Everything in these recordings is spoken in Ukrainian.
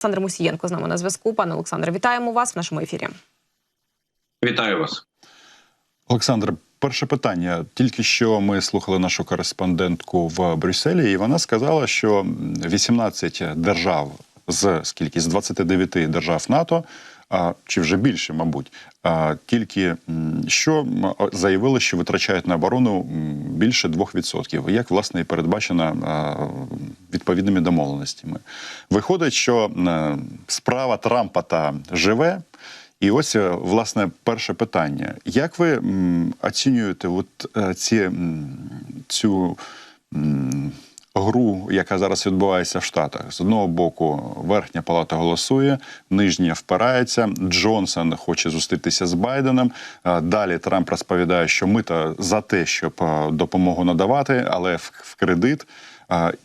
Олександр Мусієнко з нами на зв'язку. Пане Олександре, вітаємо вас в нашому ефірі. Вітаю вас. Олександр, перше питання. Тільки що ми слухали нашу кореспондентку в Брюсселі, і вона сказала, що 18 держав з скільки з 29 держав НАТО. Чи вже більше, мабуть, тільки що заявили, що витрачають на оборону більше 2%, як власне і передбачено відповідними домовленостями. Виходить, що е, справа Трампа та живе. І ось е, власне перше питання: як ви оцінюєте от е, ці цю гру, яка зараз відбувається в Штатах? З одного боку, верхня палата голосує, нижня впирається. Джонсон хоче зустрітися з Байденом. Е, Далі Трамп розповідає, що ми то за те, щоб е, допомогу надавати, але в, кредит.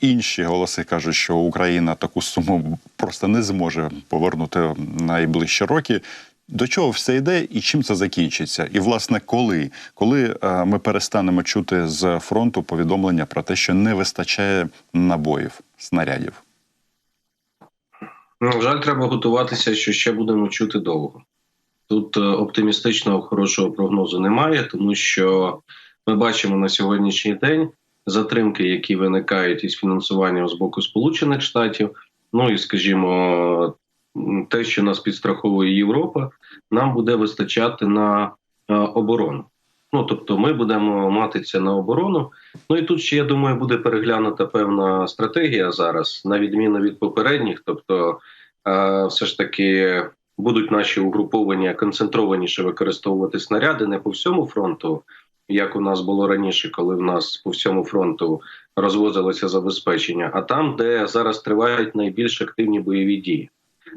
Інші голоси кажуть, що Україна таку суму просто не зможе повернути найближчі роки. До чого все йде і чим це закінчиться? І власне, коли коли е, ми перестанемо чути з фронту повідомлення про те, що не вистачає набоїв, снарядів? Ну, жаль, треба готуватися, що ще будемо чути довго. Тут е, оптимістичного хорошого прогнозу немає, тому що ми бачимо на сьогоднішній день затримки, які виникають із фінансуванням з боку Сполучених Штатів. Ну і скажімо, те, що нас підстраховує Європа, нам буде вистачати на е, оборону. Ну тобто, ми будемо матися на оборону. Ну і тут ще я думаю, буде переглянута певна стратегія зараз, на відміну від попередніх. Тобто, е, все ж таки будуть наші угруповання концентрованіше використовувати снаряди не по всьому фронту, як у нас було раніше, коли в нас по всьому фронту розвозилося забезпечення, а там, де зараз тривають найбільш активні бойові дії.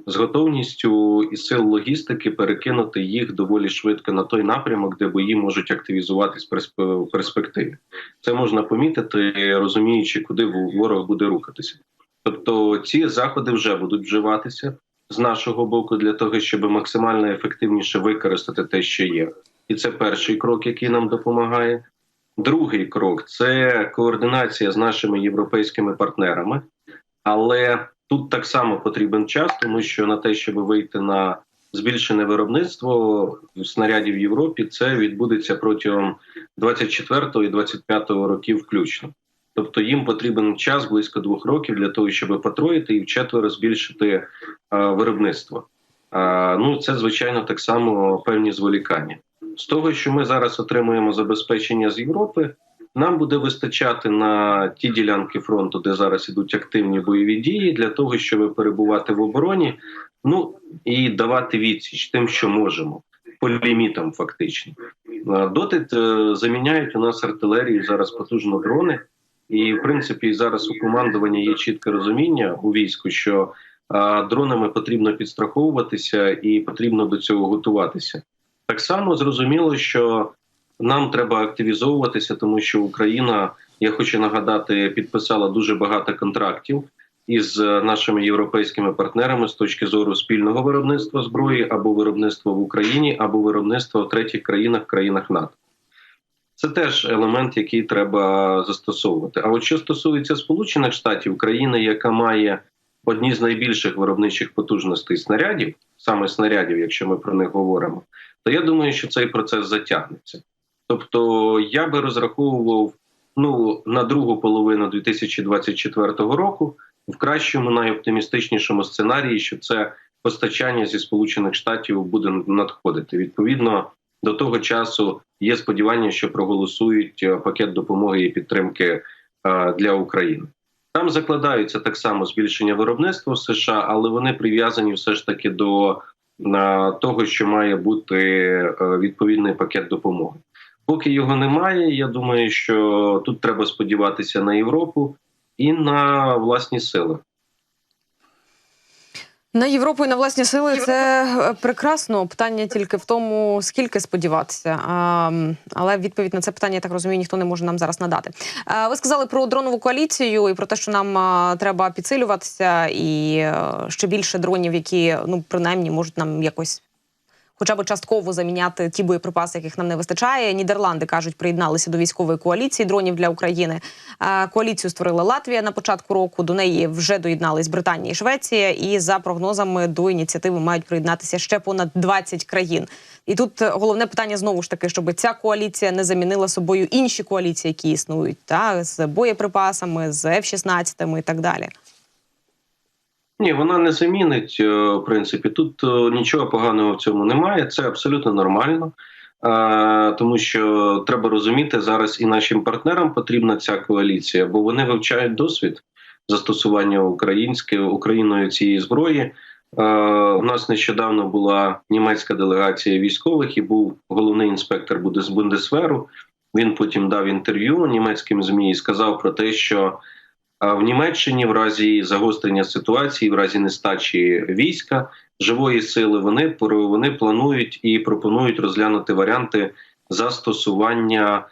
З готовністю і сил логістики перекинути їх доволі швидко на той напрямок, де бої можуть активізуватись в перспективі. Це можна помітити, розуміючи, куди ворог буде рухатися. Тобто ці заходи вже будуть вживатися з нашого боку для того, щоб максимально ефективніше використати те, що є. І це перший крок, який нам допомагає. Другий крок це координація з нашими європейськими партнерами, але тут так само потрібен час, тому що на те, щоб вийти на збільшене виробництво снарядів в Європі, це відбудеться протягом 24 і 25 років включно. Тобто їм потрібен час близько двох років для того, щоб потроїти і вчетверо збільшити е, виробництво. Е, ну це звичайно так само певні зволікання. З того, що ми зараз отримуємо забезпечення з Європи, нам буде вистачати на ті ділянки фронту, де зараз ідуть активні бойові дії, для того, щоб перебувати в обороні, ну і давати відсіч тим, що можемо, по лімітам, фактично. Доти е, заміняють у нас артилерію зараз потужно дрони, і в принципі зараз у командуванні є чітке розуміння у війську, що дронами потрібно підстраховуватися і потрібно до цього готуватися. Так само зрозуміло, що нам треба активізовуватися, тому що Україна, я хочу нагадати, підписала дуже багато контрактів із е, нашими європейськими партнерами з точки зору спільного виробництва зброї або виробництва в Україні, або виробництва в третіх країнах, країнах НАТО. Це теж елемент, який треба застосовувати. А от що стосується Сполучених Штатів, країни, яка має одні з найбільших виробничих потужностей снарядів, саме снарядів, якщо ми про них говоримо, то я думаю, що цей процес затягнеться. Тобто я би розраховував ну на другу половину 2024 року в кращому, найоптимістичнішому сценарії, що це постачання зі Сполучених Штатів буде надходити. Відповідно до того часу є сподівання, що проголосують е, пакет допомоги і підтримки е, для України. Там закладаються так само збільшення виробництва в США, але вони прив'язані все ж таки до того, що має бути е, відповідний пакет допомоги. Поки його немає, я думаю, що тут треба сподіватися на Європу і на власні сили. На Європу і на власні сили це е, прекрасно. Питання тільки в тому, скільки сподіватися. А, але відповідь на це питання, я так розумію, ніхто не може нам зараз надати. А, ви сказали про дронову коаліцію і про те, що нам а, треба підсилюватися, і е, ще більше дронів, які ну принаймні можуть нам якось. Хоча б частково заміняти ті боєприпаси, яких нам не вистачає. Нідерланди кажуть, приєдналися до військової коаліції дронів для України. Е, Коаліцію створила Латвія на початку року. До неї вже доєднались Британія і Швеція. І за прогнозами до ініціативи мають приєднатися ще понад 20 країн. І тут головне питання знову ж таки, щоб ця коаліція не замінила собою інші коаліції, які існують, та з боєприпасами, з F-16 і так далі. Ні, вона не замінить. е, В принципі, тут е, нічого поганого в цьому немає. Це абсолютно нормально. Е, Тому що треба розуміти, зараз і нашим партнерам потрібна ця коаліція, бо вони вивчають досвід застосування української Україною цієї зброї. У нас нещодавно була німецька делегація військових і був головний інспектор Бундес- Бундесверу. Він потім дав інтерв'ю німецьким змі і сказав про те, що в Німеччині в разі загострення ситуації, в разі нестачі війська живої сили, вони вони планують і пропонують розглянути варіанти застосування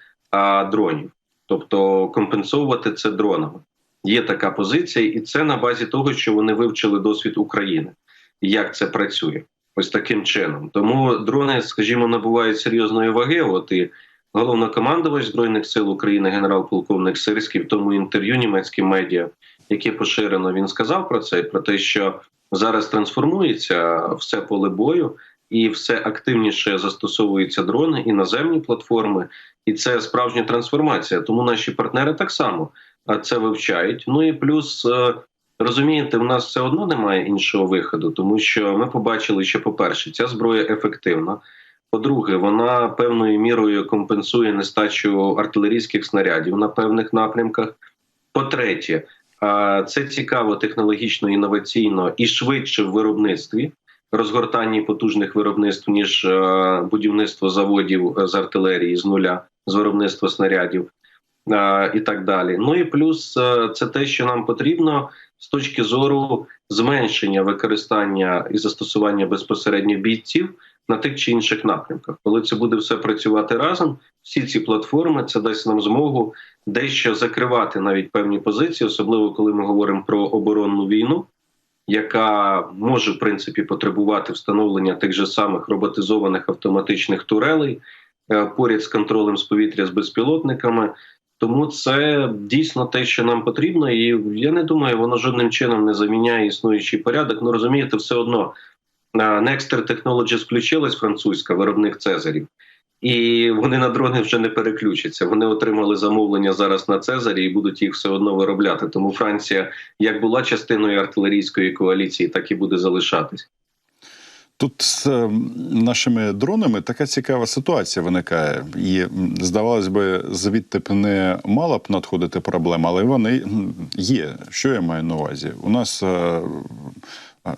дронів, тобто компенсовувати це дронами. Є така позиція, і це на базі того, що вони вивчили досвід України, як це працює. Ось таким чином. Тому дрони, скажімо, набувають серйозної ваги. От і головнокомандувач збройних сил України, генерал-полковник Сирський, в тому інтерв'ю німецьким медіа, яке поширено, він сказав про це, про те, що зараз трансформується все поле бою, і все активніше застосовуються дрони і наземні платформи, і це справжня трансформація. Тому наші партнери так само це вивчають. Ну і плюс. е, Розумієте, в нас все одно немає іншого виходу, тому що ми побачили, що, по-перше, ця зброя ефективна. По-друге, вона певною мірою компенсує нестачу артилерійських снарядів на певних напрямках. По-третє, це цікаво технологічно, інноваційно і швидше в виробництві, розгортанні потужних виробництв, ніж будівництво заводів е, з артилерії з нуля, з виробництва снарядів і так далі. Ну і плюс е, це те, що нам потрібно з точки зору зменшення використання і застосування безпосередньо бійців на тих чи інших напрямках. Коли це буде все працювати разом, всі ці платформи це дасть нам змогу дещо закривати навіть певні позиції, особливо коли ми говоримо про оборонну війну, яка може в принципі потребувати встановлення тих же самих роботизованих автоматичних турелей е, поряд з контролем з повітря з безпілотниками. Тому це дійсно те, що нам потрібно, і я не думаю, воно жодним чином не заміняє існуючий порядок. Ну розумієте, все одно Nexter Technologies включилась французька виробник Цезарів, і вони на дрони вже не переключаться. Вони отримали замовлення зараз на Цезарі і будуть їх все одно виробляти. Тому Франція як була частиною артилерійської коаліції, так і буде залишатись. Тут з е, нашими дронами така цікава ситуація виникає. І здавалось би, звідти б не мала б надходити проблема, але вони є. Що я маю на увазі? У нас.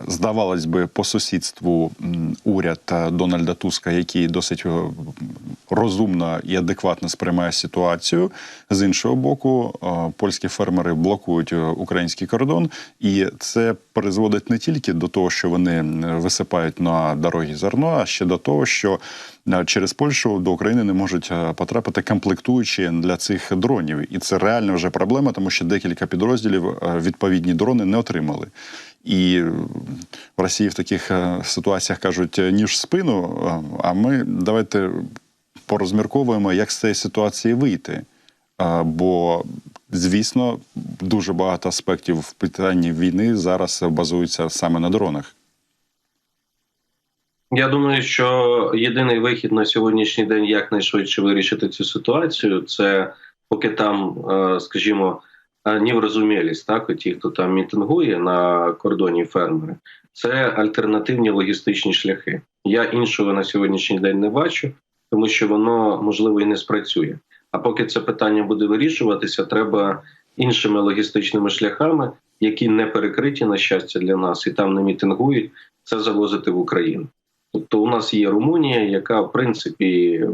Здавалось би, по сусідству уряд Дональда Туска, який досить е, розумно і адекватно сприймає ситуацію. З іншого боку, е, польські фермери блокують е, український кордон, і це призводить не тільки до того, що вони висипають на дороги зерно, а ще до того, що через Польщу до України не можуть потрапити комплектуючі для цих дронів, і це реально вже проблема, тому що декілька підрозділів відповідні дрони не отримали. І в Росії в таких е, ситуаціях кажуть «Е, ніж спину. е, А ми давайте порозмірковуємо, як з цієї ситуації вийти. Бо, звісно, дуже багато аспектів в питанні війни зараз базуються саме на дронах. Я думаю, що єдиний вихід на сьогоднішній день якнайшвидше вирішити цю ситуацію, це поки там, скажімо, е, неврозумілість, так, ті, хто там мітингує на кордоні фермери, це альтернативні логістичні шляхи. Я іншого на сьогоднішній день не бачу, тому що воно можливо і не спрацює. А поки це питання буде вирішуватися, треба іншими логістичними шляхами, які не перекриті на щастя для нас, і там не мітингують, це завозити в Україну. Тобто, у нас є Румунія, яка в принципі,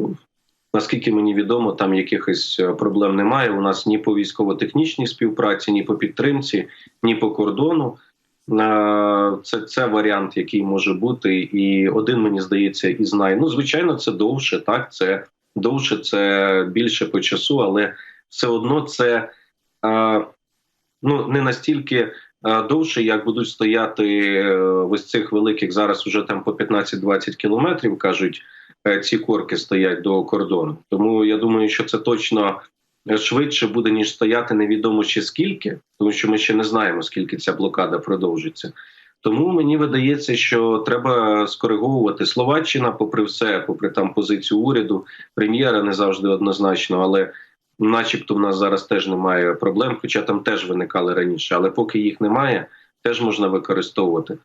наскільки мені відомо, там якихось е, проблем немає. У нас ні по військово-технічній співпраці, ні по підтримці, ні по кордону. Е, Це, це варіант, який може бути, і один мені здається і знає. Ну, звичайно, це довше, так це довше, це більше по часу, але все одно це е, ну не настільки довше, як будуть стояти ось цих великих зараз уже там по 15-20 кілометрів, кажуть, ці корки стоять до кордону. Тому я думаю, що це точно швидше буде, ніж стояти невідомо ще скільки, тому що ми ще не знаємо, скільки ця блокада продовжиться. Тому мені видається, що треба скориговувати Словаччина, попри все, попри там позицію уряду, прем'єра не завжди однозначно, але начебто в нас зараз теж немає проблем, хоча там теж виникали раніше. Але поки їх немає, теж можна використовувати.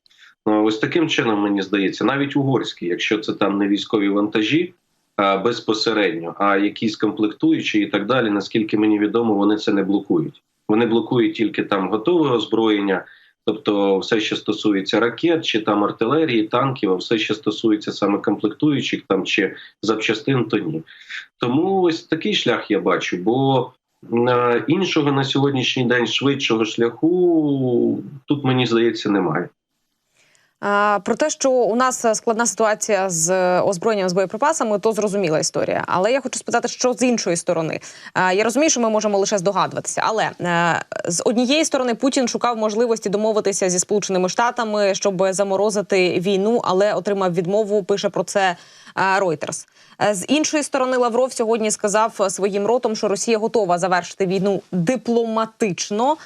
Ну, ось таким чином мені здається, навіть угорські, якщо це там не військові вантажі а, безпосередньо, а якісь комплектуючі і так далі, наскільки мені відомо, вони це не блокують. Вони блокують тільки там готове озброєння. Тобто, все, що стосується ракет, чи там артилерії, танків, а все, що стосується саме комплектуючих там чи запчастин, то ні. Тому ось такий шлях я бачу. Бо е, іншого на сьогоднішній день швидшого шляху тут мені здається немає. Про те, що у нас е, складна ситуація з е, озброєнням з боєприпасами, то зрозуміла історія. Але я хочу спитати, що з іншої сторони. Я розумію, що ми можемо лише здогадуватися, але е, з однієї сторони Путін шукав можливості домовитися зі Сполученими Штатами, щоб заморозити війну, але отримав відмову. Пише про це е, Reuters. Е, З іншої сторони, Лавров сьогодні сказав е, своїм ротом, що Росія готова завершити війну дипломатично.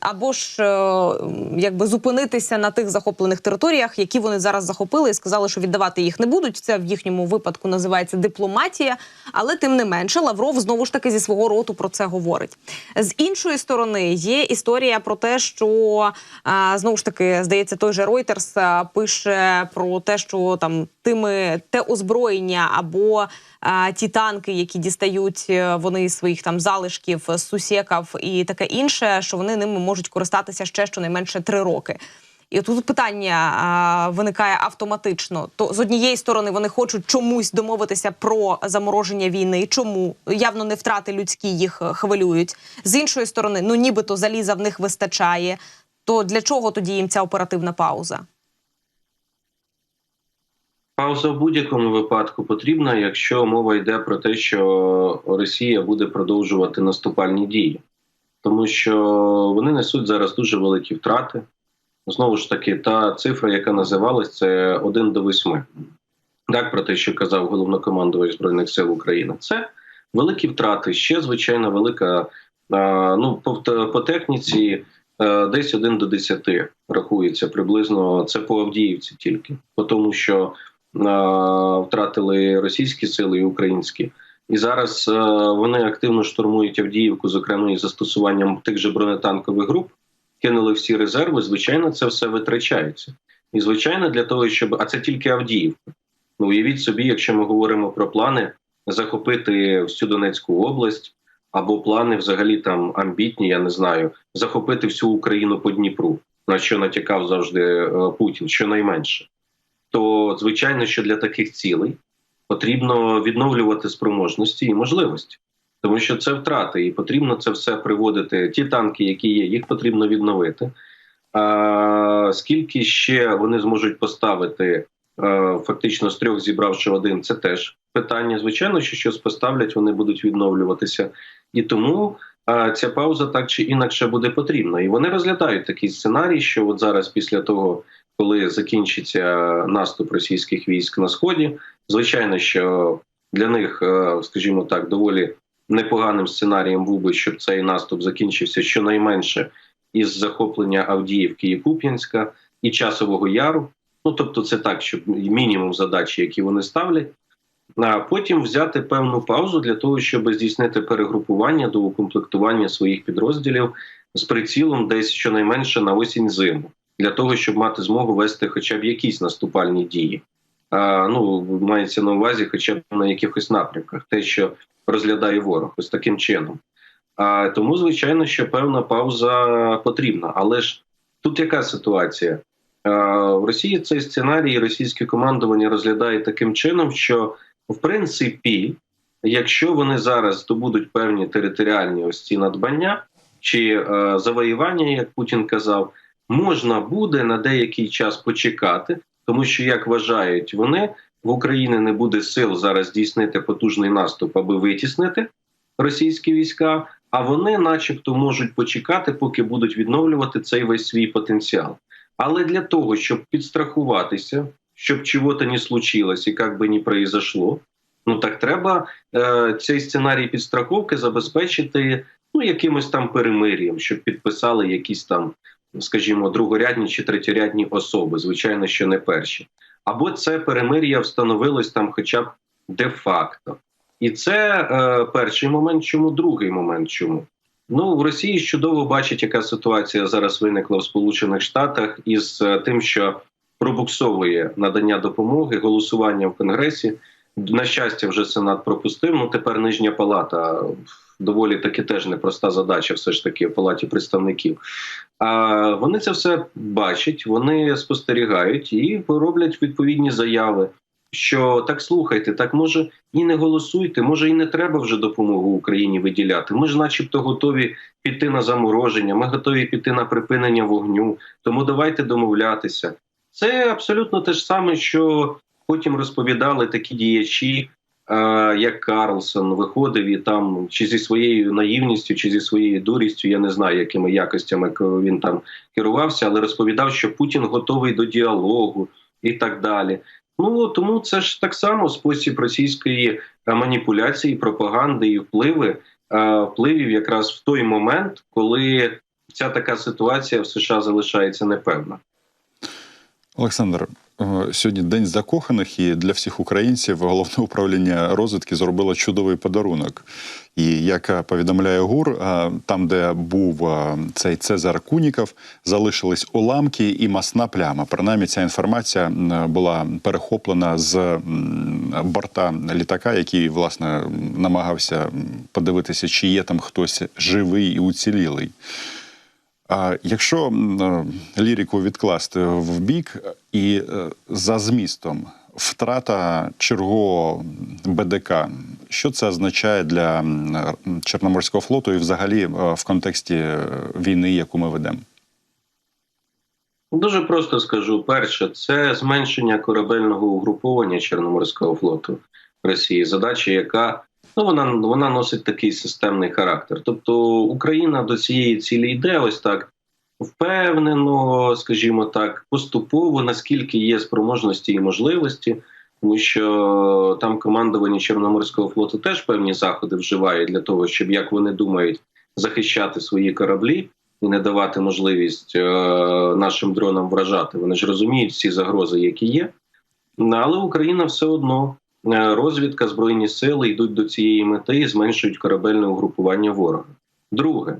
Або ж е, якби зупинитися на тих захоплених територіях, які вони зараз захопили, і сказали, що віддавати їх не будуть. Це в їхньому випадку називається дипломатія. Але тим не менше, Лавров знову ж таки зі свого роту про це говорить. З іншої сторони, є історія про те, що знову ж таки здається, той же Reuters пише про те, що там тими те озброєння або ті танки, які дістають е, вони своїх там залишків з сусіків і таке інше, що вони ними можуть користатися ще щонайменше три роки. І тут питання а, виникає автоматично. То з однієї сторони вони хочуть чомусь домовитися про замороження війни. Чому явно не втрати людські їх е, хвилюють? З іншої сторони, ну нібито заліза в них вистачає. То для чого тоді їм ця оперативна пауза? Пауза в будь-якому випадку потрібна, якщо мова йде про те, що Росія буде продовжувати наступальні дії, тому що вони несуть зараз дуже великі втрати. Знову ж таки, та цифра, яка називалась, це 1 до 8. Так, про те, що казав головнокомандувач Збройних сил України, це великі втрати. Ще звичайно велика. Ну, по, техніці десь 1 до 10 рахується приблизно. Це по Авдіївці тільки, по тому що втратили російські сили і українські. І зараз е, вони активно штурмують Авдіївку, зокрема із застосуванням тих же бронетанкових груп кинули всі резерви, звичайно, це все витрачається. І звичайно, для того, щоб а це тільки Авдіївка. Ну уявіть собі, якщо ми говоримо про плани захопити всю Донецьку область, або плани взагалі там амбітні, я не знаю, захопити всю Україну по Дніпру, на що натякав завжди е, Путін, щонайменше. То звичайно, що для таких цілей потрібно відновлювати спроможності і можливості тому що це втрати, і потрібно це все приводити. Ті танки, які є, їх потрібно відновити. А, Скільки ще вони зможуть поставити, фактично з трьох зібравши один, це теж питання. Звичайно, що щось поставлять, вони будуть відновлюватися, і тому ця пауза так чи інакше буде потрібна. І вони розглядають такий сценарій, що от зараз, після того, коли закінчиться наступ російських військ на сході, звичайно, що для них, скажімо так, доволі непоганим сценарієм був би, щоб цей наступ закінчився щонайменше із захоплення Авдіївки і Куп'янська і Часового Яру. Ну тобто, це так, щоб мінімум задачі, які вони ставлять. А потім взяти певну паузу для того, щоб здійснити перегрупування до укомплектування своїх підрозділів з прицілом десь щонайменше на осінь зиму, для того, щоб мати змогу вести хоча б якісь наступальні дії. А, Ну мається на увазі, хоча б на якихось напрямках, те, що розглядає ворог ось таким чином. А тому, звичайно, що певна пауза потрібна. Але ж тут яка ситуація? В Росії цей сценарій російське командування розглядає таким чином, що в принципі, якщо вони зараз здобудуть певні територіальні ось ці надбання чи е, завоювання, як Путін казав, можна буде на деякий час почекати, тому що як вважають вони в Україні не буде сил зараз здійснити потужний наступ, аби витіснити російські війська. а вони, начебто, можуть почекати, поки будуть відновлювати цей весь свій потенціал. Але для того, щоб підстрахуватися, щоб чого-то не случилось і як би не произошло, ну так треба е, цей сценарій підстраховки забезпечити ну, якимось там перемир'ям, щоб підписали якісь там, скажімо, другорядні чи третьорядні особи, звичайно, що не перші. Або це перемир'я встановилось там, хоча б де-факто. І це е, перший момент, чому другий момент, чому. Ну в Росії чудово бачить, яка ситуація зараз виникла в Сполучених Штатах із е, тим, що пробуксовує надання допомоги, голосування в Конгресі. На щастя, вже Сенат пропустив. Ну тепер нижня палата доволі таки теж непроста задача, все ж таки в палаті представників. А вони це все бачать, вони спостерігають і роблять відповідні заяви. Що так слухайте, так може і не голосуйте, може і не треба вже допомогу Україні виділяти. Ми ж, начебто, готові піти на замороження, ми готові піти на припинення вогню. Тому давайте домовлятися. Це абсолютно те ж саме, що потім розповідали такі діячі, як Карлсон, виходив і там чи зі своєю наївністю, чи зі своєю дурістю, я не знаю, якими якостями він там керувався, але розповідав, що Путін готовий до діалогу і так далі. Ну тому це ж так само спосіб російської маніпуляції, пропаганди і впливи впливів якраз в той момент, коли ця така ситуація в США залишається непевна. Олександр, сьогодні день закоханих, і для всіх українців головне управління розвідки зробило чудовий подарунок. І як повідомляє ГУР, е, там, де був е, цей Цезар Куніков, залишились уламки і масна пляма. Принаймні, ця інформація була перехоплена з борта літака, який власне намагався подивитися, чи є там хтось живий і уцілілий. А якщо е, лірику відкласти в бік і е, за змістом втрата чергового БДК, що це означає для Чорноморського флоту і взагалі е, в контексті війни, яку ми ведемо? Дуже просто скажу: перше, це зменшення корабельного угруповання Чорноморського флоту Росії. Задача, яка ну вона вона носить такий системний характер. Тобто Україна до цієї цілі йде ось так впевнено, скажімо так, поступово, наскільки є спроможності і можливості. Тому що там командування Чорноморського флоту теж певні заходи вживає для того, щоб як вони думають захищати свої кораблі і не давати можливість е, нашим дронам вражати. Вони ж розуміють всі загрози, які є. Але Україна все одно розвідка, збройні сили йдуть до цієї мети і зменшують корабельне угрупування ворога. Друге,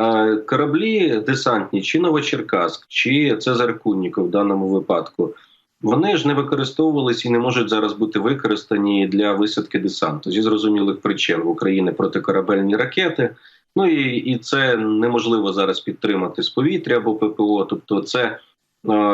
е, кораблі десантні, чи Новочеркаськ, чи Цезар Кунніков в даному випадку. Вони ж не використовувалися і не можуть зараз бути використані для висадки десанту зі зрозумілих причин в Україні протикорабельні ракети. Ну і, і це неможливо зараз підтримати з повітря або ППО, тобто це е,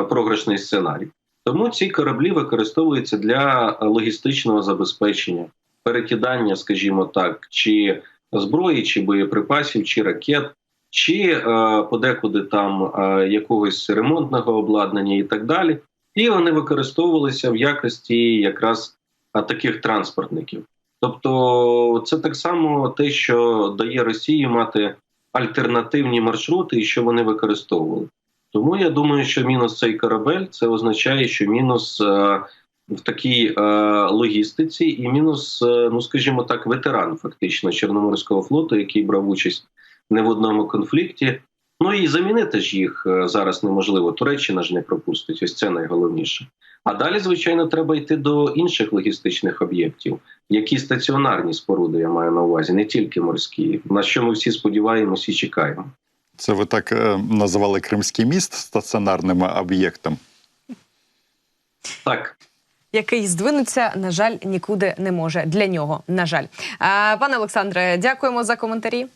програшний сценарій. Тому ці кораблі використовуються для логістичного забезпечення, перекидання, скажімо так, чи зброї, чи боєприпасів, чи ракет, чи е, подекуди там е, якогось ремонтного обладнання і так далі. І вони використовувалися в якості якраз таких транспортників. Тобто, це так само те, що дає Росії мати альтернативні маршрути, і що вони використовували. Тому я думаю, що мінус цей корабель це означає, що мінус е, в такій е, логістиці, і мінус, е, ну скажімо так, ветеран фактично Чорноморського флоту, який брав участь не в одному конфлікті. Ну і замінити ж їх е, зараз неможливо. Туреччина ж не пропустить. Ось це найголовніше. А далі, звичайно, треба йти до інших логістичних об'єктів, які стаціонарні споруди я маю на увазі, не тільки морські, на що ми всі сподіваємося і чекаємо. Це ви так е, називали Кримський міст стаціонарним об'єктом? Так. Який здвинуться, на жаль, нікуди не може для нього. На жаль, А, пане Олександре, дякуємо за коментарі.